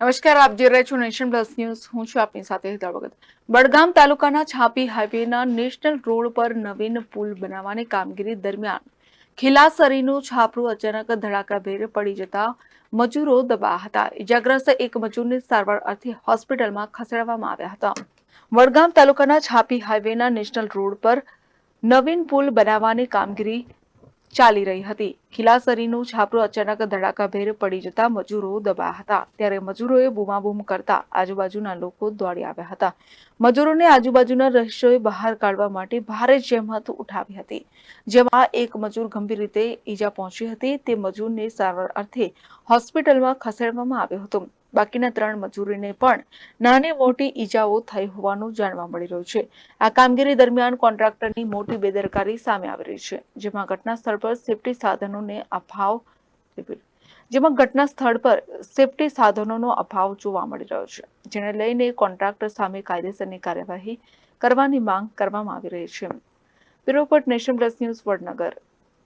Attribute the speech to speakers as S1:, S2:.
S1: નમસ્કાર, આપ જોઈ છો નેશન પ્લસ ન્યૂઝ. હું છું આપની સાથે ભગત. બડગામ તાલુકાના છાપી હાઈવેના નેશનલ રોડ પર નવીન પુલ બનાવવાની કામગીરી દરમિયાન ખીલાસરીનું છાપરું અચાનક ધડાકાભેર પડી જતા મજૂરો દબા હતા. ઇજાગ્રસ્ત એક મજૂરને સારવાર અર્થે હોસ્પિટલમાં ખસેડવામાં આવ્યા હતા. વડગામ તાલુકાના છાપી હાઈવેના નેશનલ રોડ પર નવીન પુલ બનાવવાની કામગીરી ચાલી રહી હતી. ખીલાસરીનું છાપરું અચાનક ધડાકાભેર પડી જતા મજૂરો દબાયા હતા ત્યારે મજૂરોએ બૂમાબૂમ કરતા આજુબાજુના લોકો દોડી આવ્યા હતા. મજૂરોને આજુબાજુના રહીશોએ બહાર કાઢવા માટે ભારે જહેમત ઉઠાવી હતી. જેમાં એક મજૂર ગંભીર રીતે ઈજા પહોંચી હતી. તે મજૂરને સારવાર અર્થે હોસ્પિટલમાં ખસેડવામાં આવ્યો હતો. બાકીના ત્રણ મજૂરોને પણ નાની મોટી ઈજાઓ થઈ હોવાનું જાણવા મળી રહ્યું છે. આ કામગીરી દરમિયાન કોન્ટ્રાક્ટરની મોટી બેદરકારી સામે આવી રહી છે, જેમાં ઘટના સ્થળ પર સેફટી સાધનોને અભાવ જેમાં ઘટના સ્થળ પર સેફટી સાધનોનો અભાવ જોવા મળી રહ્યો છે, જેને લઈને કોન્ટ્રાક્ટર સામે કાયદેસરની કાર્યવાહી કરવાની માંગ કરવામાં આવી રહી છે. Bureau Nation Plus news Vadnagar.